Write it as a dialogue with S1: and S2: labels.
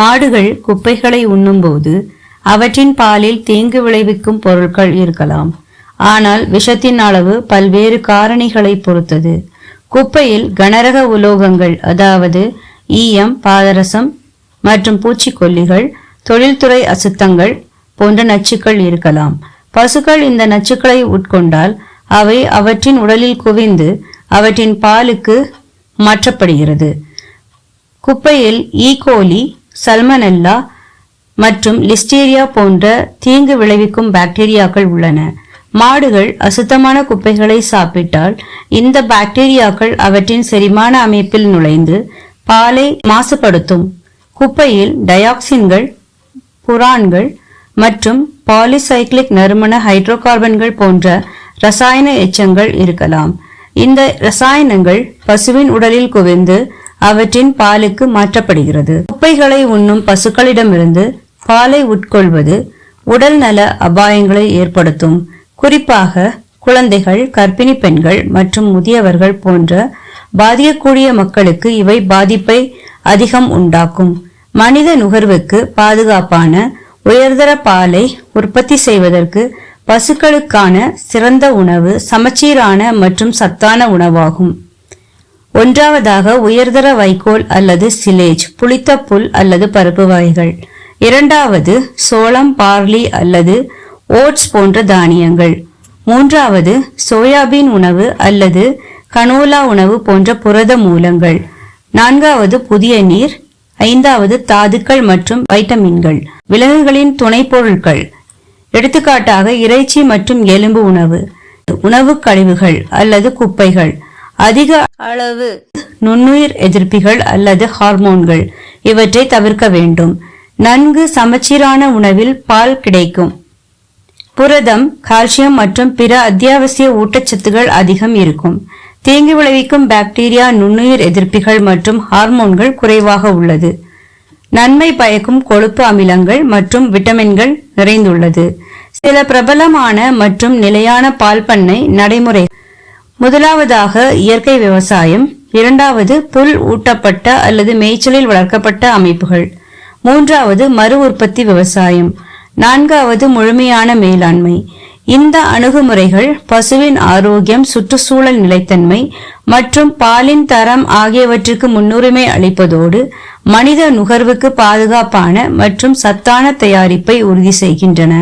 S1: மாடுகள் குப்பைகளை உண்ணும்போது அவற்றின் பாலில் தீங்கு விளைவிக்கும் பொருட்கள் இருக்கலாம். ஆனால் விஷத்தின் அளவு பல்வேறு காரணிகளை பொறுத்தது. குப்பையில் கனரக உலோகங்கள் அதாவது ஈயம் பாதரசம் மற்றும் பூச்சிக்கொல்லிகள் தொழில்துறை அசுத்தங்கள் போன்ற நச்சுக்கள் இருக்கலாம். பசுக்கள் இந்த நச்சுக்களை உட்கொண்டால் அவை அவற்றின் உடலில் குவிந்து அவற்றின் பாலுக்கு மாற்றப்படுகிறது. குப்பையில் ஈகோலி சல்மனெல்லா மற்றும் லிஸ்டீரியா போன்ற தீங்கு விளைவிக்கும் பாக்டீரியாக்கள் உள்ளன. மாடுகள் அசுத்தமான குப்பைகளை சாப்பிட்டால் இந்த பாக்டீரியாக்கள் அவற்றின் செரிமான அமைப்பில் நுழைந்து பாலை மாசுபடுத்தும். குப்பையில் டயாக்சின்கள் புரான்கள் மற்றும் பாலிசைக்ளிக் நறுமண ஹைட்ரோகார்பன்கள் போன்ற ரசாயன எச்சங்கள் இருக்கலாம். இந்த ரசாயனங்கள் பசுவின் உடலில் குவிந்து அவற்றின் பாலுக்கு மாற்றப்படுகிறது. குப்பைகளை உண்ணும் பசுக்களிடமிருந்து பாலை உட்கொள்வது உடல் நல அபாயங்களை ஏற்படுத்தும். குறிப்பாக குழந்தைகள் கர்ப்பிணி பெண்கள் மற்றும் முதியவர்கள் போன்ற பாதிக்கக்கூடிய மக்களுக்கு இவை பாதிப்பை அதிகம் உண்டாக்கும். மனித நுகர்வுக்கு பாதுகாப்பான உயர்தர பாலை உற்பத்தி செய்வதற்கு பசுக்களுக்கான சிறந்த உணவு சமச்சீரான மற்றும் சத்தான உணவாகும். ஒன்றாவதாக உயர்தர வைக்கோல் அல்லது சிலேஜ் புளித்த புல் அல்லது பருப்பு வகைகள். இரண்டாவது சோளம் பார்லி அல்லது ஓட்ஸ் போன்ற தானியங்கள். மூன்றாவது சோயாபீன் உணவு அல்லது கனோலா உணவு போன்ற புரத மூலங்கள். நான்காவது புதிய நீர். ஐந்தாவது தாதுக்கள் மற்றும் வைட்டமின்கள். விலங்குகளின் துணை பொருட்கள் எடுத்துக்காட்டாக இறைச்சி மற்றும் எலும்பு உணவு. உணவுக் கழிவுகள் அல்லது குப்பைகள். அதிக அளவு நுண்ணுயிர் எதிர்ப்பிகள் அல்லது ஹார்மோன்கள். இவற்றை தவிர்க்க வேண்டும். நன்கு சமச்சீரான உணவில் பால் கிடைக்கும். புரதம் கால்சியம் மற்றும் பிற அத்தியாவசிய ஊட்டச்சத்துகள் அதிகம் இருக்கும். தீங்கு விளைவிக்கும் பாக்டீரியா நுண்ணுயிர் எதிர்ப்பிகள் மற்றும் ஹார்மோன்கள் குறைவாக உள்ளது. நன்மை பயக்கும் கொழுப்பு அமிலங்கள் மற்றும் விட்டமின்கள் நிறைந்துள்ளது. சில பிரபலமான மற்றும் நிலையான பால் பண்ணை நடைமுறை முதலாவதாக இயற்கை விவசாயம் இரண்டாவது புல் ஊட்டப்பட்ட அல்லது மேய்ச்சலில் வளர்க்கப்பட்ட அமைப்புகள் மூன்றாவது மறு உற்பத்தி விவசாயம் நான்காவது முழுமையான மேலாண்மை. இந்த அணுகுமுறைகள் பசுவின் ஆரோக்கியம் சுற்றுச்சூழல் நிலைத்தன்மை மற்றும் பாலின் தரம் ஆகியவற்றுக்கு முன்னுரிமை அளிப்பதோடு மனித நுகர்வுக்கு பாதுகாப்பான மற்றும் சத்தான தயாரிப்பை உறுதி செய்கின்றன.